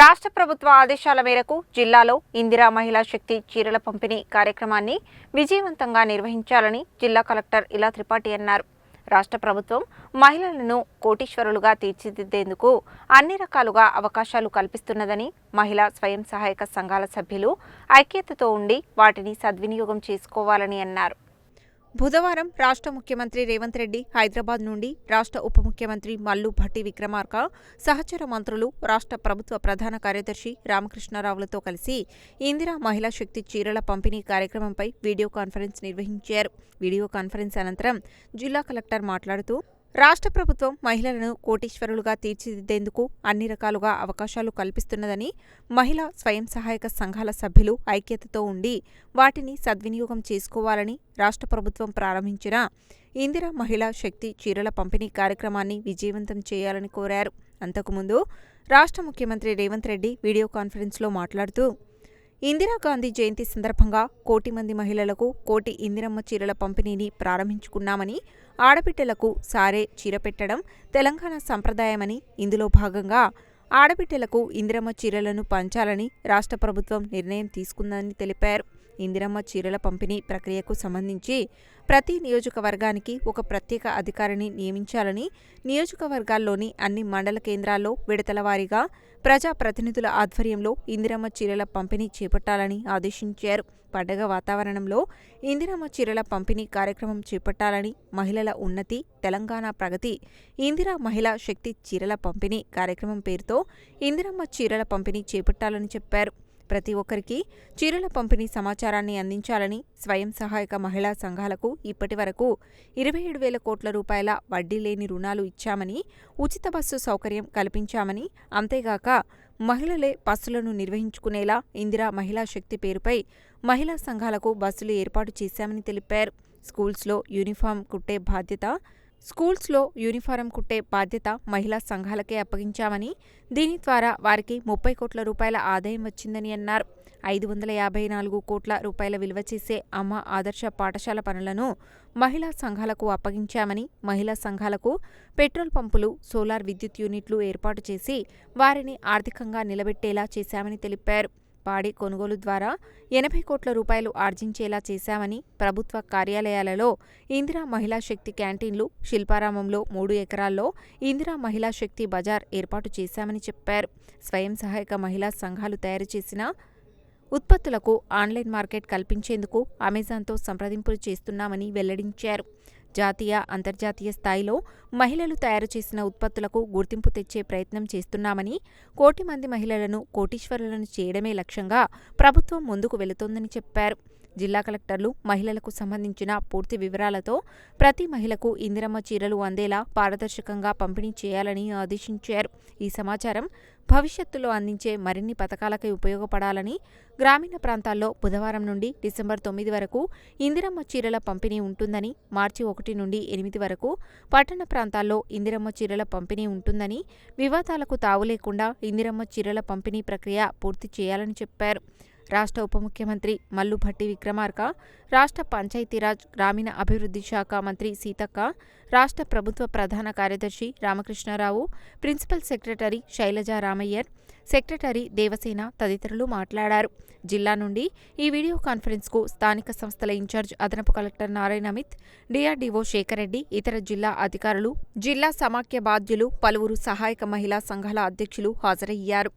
రాష్ట్ర ప్రభుత్వ ఆదేశాల మేరకు జిల్లాలో ఇందిరా మహిళా శక్తి చీరల పంపిణీ కార్యక్రమాన్ని విజయవంతంగా నిర్వహించాలని జిల్లా కలెక్టర్ ఇలా త్రిపాఠి అన్నారు. రాష్ట్ర ప్రభుత్వం మహిళలను కోటీశ్వరులుగా తీర్చిదిద్దేందుకు అన్ని రకాలుగా అవకాశాలు కల్పిస్తున్నదని మహిళా స్వయం సహాయక సంఘాల సభ్యులు ఐక్యతతో ఉండి వాటిని సద్వినియోగం చేసుకోవాలని అన్నారు. బుధవారం రాష్ట్ర ముఖ్యమంత్రి రేవంత్ రెడ్డి హైదరాబాద్ నుండి రాష్ట్ర ఉప ముఖ్యమంత్రి మల్లు భట్టి విక్రమార్క సహచర మంత్రులు రాష్ట్ర ప్రభుత్వ ప్రధాన కార్యదర్శి రామకృష్ణారావులతో కలిసి ఇందిరా మహిళా శక్తి చీరల పంపిణీ కార్యక్రమంపై వీడియో కాన్ఫరెన్స్ నిర్వహించారు. వీడియో కాన్ఫరెన్స్ అనంతరం జిల్లా కలెక్టర్ మాట్లాడుతూ రాష్ట్ర ప్రభుత్వం మహిళలను కోటీశ్వరులుగా తీర్చిదిద్దేందుకు అన్ని రకాలుగా అవకాశాలు కల్పిస్తున్నదని మహిళా స్వయం సహాయక సంఘాల సభ్యులు ఐక్యతతో ఉండి వాటిని సద్వినియోగం చేసుకోవాలని రాష్ట్ర ప్రభుత్వం ప్రారంభించిన ఇందిరా మహిళా శక్తి చీరల పంపిణీ కార్యక్రమాన్ని విజయవంతం చేయాలని కోరారు. అంతకుముందు రాష్ట్ర ముఖ్యమంత్రి రేవంత్ రెడ్డి వీడియో కాన్ఫరెన్స్లో మాట్లాడుతూ ఇందిరాగాంధీ జయంతి సందర్భంగా కోటి మంది మహిళలకు కోటి ఇందిరమ్మ చీరల పంపిణీని ప్రారంభించుకున్నామని ఆడబిడ్డలకు సారే చీర పెట్టడం తెలంగాణ సంప్రదాయమని ఇందులో భాగంగా ఆడబిడ్డలకు ఇందిరమ్మ చీరలను పంచాలని రాష్ట్ర ప్రభుత్వం నిర్ణయం తీసుకుందని తెలిపారు. ఇందిరమ్మ చీరల పంపిణీ ప్రక్రియకు సంబంధించి ప్రతి నియోజకవర్గానికి ఒక ప్రత్యేక అధికారిని నియమించాలని నియోజకవర్గాల్లోని అన్ని మండల కేంద్రాల్లో విడతల వారీగా ప్రజాప్రతినిధుల ఆధ్వర్యంలో ఇందిరమ్మ చీరల పంపిణీ చేపట్టాలని ఆదేశించారు. పండగ వాతావరణంలో ఇందిరమ్మ చీరల పంపిణీ కార్యక్రమం చేపట్టాలని మహిళల ఉన్నతి తెలంగాణ ప్రగతి ఇందిరా మహిళా శక్తి చీరల పంపిణీ కార్యక్రమం పేరుతో ఇందిరమ్మ చీరల పంపిణీ చేపట్టాలని చెప్పారు. ప్రతి ఒక్కరికి చీరల పంపిణీ సమాచారాన్ని అందించాలని స్వయం సహాయక మహిళా సంఘాలకు ఇప్పటి వరకు ఇరవై ఏడు వేల కోట్ల రూపాయల వడ్డీ లేని రుణాలు ఇచ్చామని ఉచిత బస్సు సౌకర్యం కల్పించామని అంతేగాక మహిళలే బస్సులను నిర్వహించుకునేలా ఇందిరా మహిళా శక్తి పేరుపై మహిళా సంఘాలకు బస్సులు ఏర్పాటు చేశామని తెలిపారు. స్కూల్స్లో యూనిఫామ్ కుట్టే బాధ్యత స్కూల్స్లో యూనిఫారం కుట్టే బాధ్యత మహిళా సంఘాలకే అప్పగించామని దీని ద్వారా వారికి ముప్పై కోట్ల రూపాయల ఆదాయం వచ్చిందని అన్నారు. ఐదు వందల యాభై నాలుగు కోట్ల రూపాయల విలువ చేసే అమ్మ ఆదర్శ పాఠశాల పనులను మహిళా సంఘాలకు అప్పగించామని మహిళా సంఘాలకు పెట్రోల్ పంపులు సోలార్ విద్యుత్ యూనిట్లు ఏర్పాటు చేసి వారిని ఆర్థికంగా నిలబెట్టేలా చేశామని తెలిపారు. పాడి కొనుగోలు ద్వారా ఎనభై కోట్ల రూపాయలు ఆర్జించేలా చేశామని ప్రభుత్వ కార్యాలయాలలో ఇందిరా మహిళా శక్తి క్యాంటీన్లు శిల్పారామంలో మూడు ఎకరాల్లో ఇందిరా మహిళా శక్తి బజార్ ఏర్పాటు చేశామని చెప్పారు. స్వయం సహాయక మహిళా సంఘాలు తయారు చేసిన ఉత్పత్తులకు ఆన్లైన్ మార్కెట్ కల్పించేందుకు అమెజాన్తో సంప్రదింపులు చేస్తున్నామని వెల్లడించారు. జాతీయ అంతర్జాతీయ స్థాయిలో మహిళలు తయారు చేసిన ఉత్పత్తులకు గుర్తింపు తెచ్చే ప్రయత్నం చేస్తున్నామని కోటి మంది మహిళలను కోటీశ్వరులను చేయడమే లక్ష్యంగా ప్రభుత్వం ముందుకు వెళుతోందని చెప్పారు. జిల్లా కలెక్టర్లు మహిళలకు సంబంధించిన పూర్తి వివరాలతో ప్రతి మహిళకు ఇందిరమ్మ చీరలు అందేలా పారదర్శకంగా పంపిణీ చేయాలని ఆదేశించారు. ఈ సమాచారం భవిష్యత్తులో అందించే మరిన్ని పథకాలకై ఉపయోగపడాలని గ్రామీణ ప్రాంతాల్లో బుధవారం నుండి డిసెంబర్ తొమ్మిది వరకు ఇందిరమ్మ చీరల పంపిణీ ఉంటుందని మార్చి ఒకటి నుండి ఎనిమిది వరకు పట్టణ ప్రాంతాల్లో ఇందిరమ్మ చీరల పంపిణీ ఉంటుందని వివాదాలకు తావు లేకుండా ఇందిరమ్మ చీరల పంపిణీ ప్రక్రియ పూర్తి చేయాలని చెప్పారు. రాష్ట్ర ఉప ముఖ్యమంత్రి మల్లుభట్టి విక్రమార్క రాష్ట్ర పంచాయతీరాజ్ గ్రామీణ అభివృద్ధి శాఖ మంత్రి సీతక్క రాష్ట్ర ప్రభుత్వ ప్రధాన కార్యదర్శి Ramakrishna Rao principal secretary Shailaja Ramaiyer secretary Devasena తదితరులు మాట్లాడారు. జిల్లా నుండి ఈ వీడియో కాన్ఫరెన్స్కు స్థానిక సంస్థల ఇన్ఛార్జ్ అదనపు కలెక్టర్ నారాయణ అమిత్ డిఆర్డీఓ శేఖర్ రెడ్డి ఇతర జిల్లా అధికారులు జిల్లా సమాఖ్య బాధ్యులు పలువురు సహాయక మహిళా సంఘాల అధ్యక్షులు హాజరయ్యారు.